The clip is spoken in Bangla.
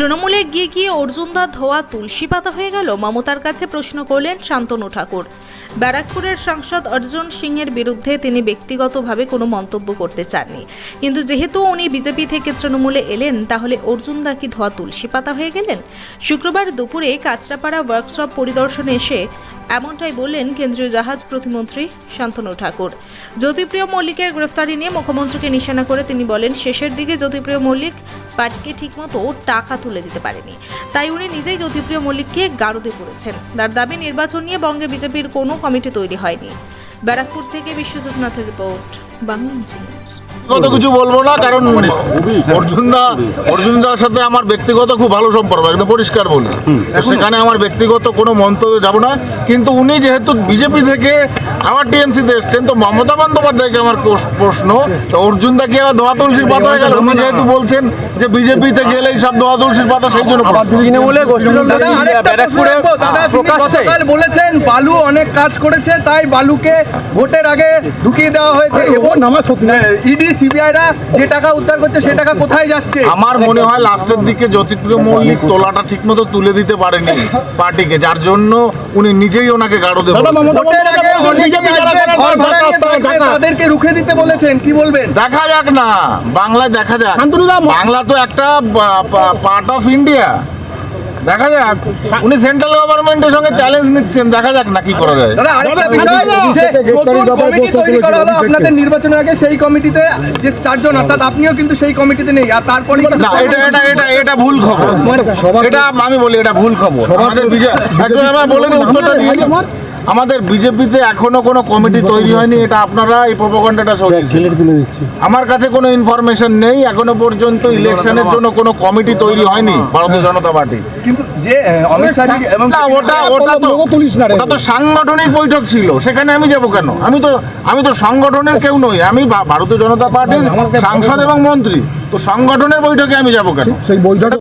তৃণমূলে গিয়ে গিয়ে অর্জুনদা ধোয়া তুলসী পাতা হয়ে গেল মমতার কাছে প্রশ্ন করলেন শান্তনু ঠাকুর। ব্যারাকপুরের সাংসদ অর্জুন সিংয়ের বিরুদ্ধে তিনি ব্যক্তিগতভাবে কোনো মন্তব্য করতে চাননি। কিন্তু যেহেতু উনি বিজেপি থেকে তৃণমূলে এলেন, তাহলে অর্জুনদা কি ধোয়া তুলসী পাতা হয়ে গেলেন? শুক্রবার দুপুরে কাঁচরাপাড়া ওয়ার্কশপ পরিদর্শনে এসে এমনটাই বললেন কেন্দ্রীয় জাহাজ প্রতিমন্ত্রী শান্তনু ঠাকুর। জ্যোতিপ্রিয় মল্লিকের গ্রেফতারি নিয়ে মুখ্যমন্ত্রীকে নিশানা করে তিনি বলেন, শেষের দিকে জ্যোতিপ্রিয় মল্লিক পার্টিকে ঠিকমতো টাকা তুলে দিতে পারেনি। তাই উনি নিজেই জ্যোতিপ্রিয় মল্লিককে গারদে পড়েছেন তার দাবি, নির্বাচন নিয়ে বঙ্গে বিজেপির কোনো কমিটি তৈরি হয়নি। ব্যারাকপুর থেকে বিশ্বজিৎ নাথের রিপোর্ট, বাংলা কত কিছু বলব না কারণ অর্জুনদা অর্জুনদার সাথে আমার ব্যক্তিগত খুব ভালো সম্পর্ক একদম পরিষ্কার বলি সেখানে আমার ব্যক্তিগত কোনো মন্তব্য যাব না কিন্তু উনি যেহেতু বিজেপি থেকে আবার টিএমসিতে এসছেন তো মমতা বন্দ্যোপাধ্যায়কে আমার প্রশ্ন অর্জুনদা কি আবার ধোয়া তুলসীর পাতা হয়ে গেল? উনি যেহেতু বলছেন যে বিজেপিতে গেলেই সব ধোয়া তুলসীর পাতা সেই জন্য বলেছেন বালু অনেক কাজ করেছে তাই বালুকে ভোটের আগে ঢুকিয়ে দেওয়া হয়েছে। এবং ইডি সিবিআইরা যে টাকা উদ্ধার করছে সে টাকা কোথায় যাচ্ছে? আমার মনে হয় লাস্টের দিকে জ্যোতিপ্রিয় মল্লিক তোলাটা ঠিকমতো তুলে দিতে পারেনি পার্টিকে যার জন্য উনি নিজেই ওনাকে গাড়ো দেবেন তাদেরকে রুখে দিতে বলেছেন কি বলবেন? দেখা যাক না বাংলায় দেখা যাক। বাংলা তো একটা পার্ট অফ ইন্ডিয়া দেখা যাক। উনি সেন্ট্রাল গভর্নমেন্টের সঙ্গে চ্যালেঞ্জ নিচ্ছেন দেখা যাক না কি করা যায়। কমিটি তৈরি করা হলো আপনাদের নির্বাচনের আগে সেই কমিটিতে যে চারজন অর্থাৎ আপনিও কিন্তু সেই কমিটিতে নেই আর তারপরে এটা এটা এটা এটা ভুল খবর। এটা আমি বলি এটা ভুল খবর। আমাদের বিজয় একটু আমার বলে উত্তরটা দিয়ে দিই। আমাদের বিজেপিতে এখনও কোনো কমিটি তৈরি হয়নি এটা আপনারা এই প্রোপাগন্ডাটা আমার কাছে কোনো ইনফরমেশন নেই এখনও পর্যন্ত ইলেকশনের জন্য কোনো কমিটি তৈরি হয়নি। ভারতীয় জনতা পার্টি। কিন্তু যে অমিত শাহ এবং না ওটা ওটা তো ওটা তো সাংগঠনিক বৈঠক ছিল সেখানে আমি যাব কেন? আমি তো আমি তো সংগঠনের কেউ নই আমি ভারতীয় জনতা পার্টির সাংসদ এবং মন্ত্রী তো সংগঠনের বৈঠকে আমি যাব কেন? সেই বৈঠকে